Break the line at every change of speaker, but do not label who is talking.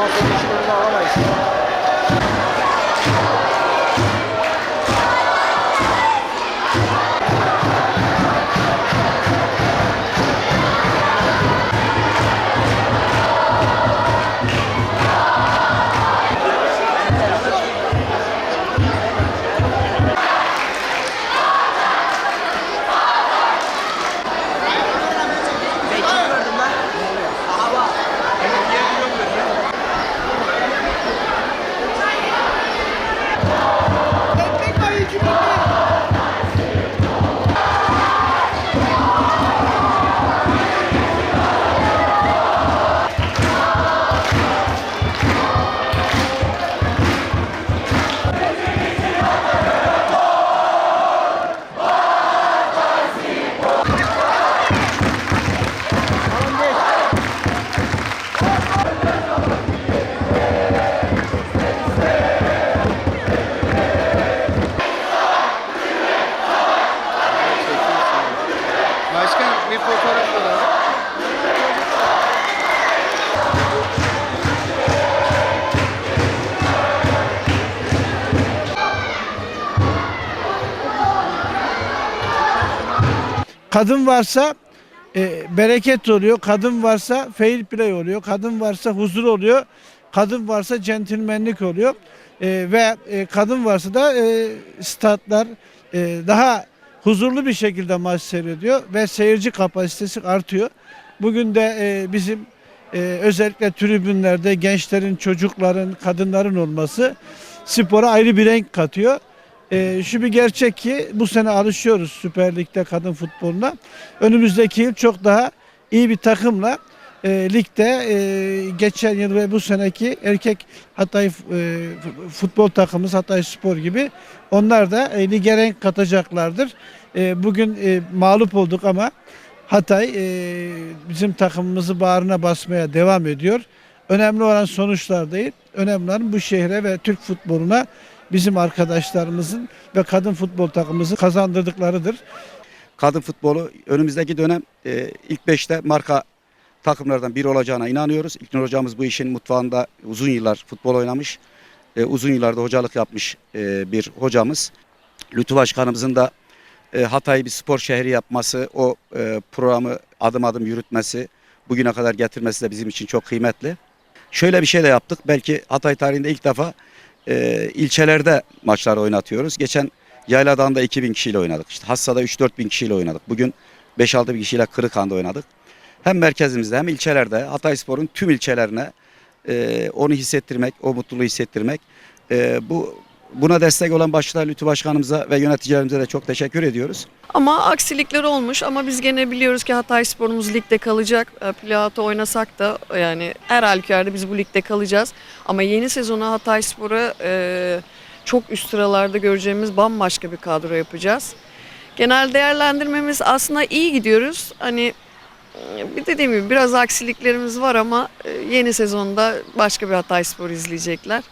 nossas escolhas na kadın varsa e, bereket oluyor. Kadın varsa fair play oluyor. Kadın varsa huzur oluyor. Kadın varsa centilmenlik oluyor. E, ve e, kadın varsa da e, statlar e, daha huzurlu bir şekilde maç seyrediyor ve seyirci kapasitesi artıyor. Bugün de e, bizim e, özellikle tribünlerde gençlerin, çocukların, kadınların olması spora ayrı bir renk katıyor. E, şu bir gerçek ki bu sene alışıyoruz Süper Lig'de kadın futboluna. Önümüzdeki yıl çok daha iyi bir takımla e, ligde e, geçen yıl ve bu seneki erkek Hatay e, futbol takımımız Hatay Spor gibi onlar da e, lige renk katacaklardır. E, bugün e, mağlup olduk ama Hatay e, bizim takımımızı bağrına basmaya devam ediyor. Önemli olan sonuçlar değil, önemli olan bu şehre ve Türk futboluna bizim arkadaşlarımızın ve kadın futbol takımımızı kazandırdıklarıdır.
kadın futbolu önümüzdeki dönem e, ilk beşte marka takımlardan biri olacağına inanıyoruz. İlknur hocamız bu işin mutfağında uzun yıllar futbol oynamış. e, uzun yıllarda hocalık yapmış e, bir hocamız. Lütfü Başkanımızın da e, Hatay'ı bir spor şehri yapması, o e, programı adım adım yürütmesi, bugüne kadar getirmesi de bizim için çok kıymetli. Şöyle bir şey de yaptık. Belki Hatay tarihinde ilk defa e, ilçelerde maçlar oynatıyoruz. Geçen Yayladağ'da 2000 kişiyle oynadık. İşte Hassa'da 3-4 bin kişiyle oynadık. Bugün 5-6 bin kişiyle Kırıkhan'da oynadık. Hem merkezimizde hem ilçelerde Hatayspor'un tüm ilçelerine e, onu hissettirmek, o mutluluğu hissettirmek. E, bu Buna destek olan başta Lütfü Başkanımıza ve yöneticilerimize de çok teşekkür ediyoruz.
Ama aksilikler olmuş ama biz gene biliyoruz ki Hatay Spor'umuz ligde kalacak. E, Playout'ta oynasak da yani her halükarda biz bu ligde kalacağız. Ama yeni sezona Hatay Spor'u e, çok üst sıralarda göreceğimiz bambaşka bir kadro yapacağız. Genel değerlendirmemiz aslında iyi gidiyoruz. Hani e, bir dediğim gibi biraz aksiliklerimiz var ama e, yeni sezonda başka bir Hatay Spor izleyecekler.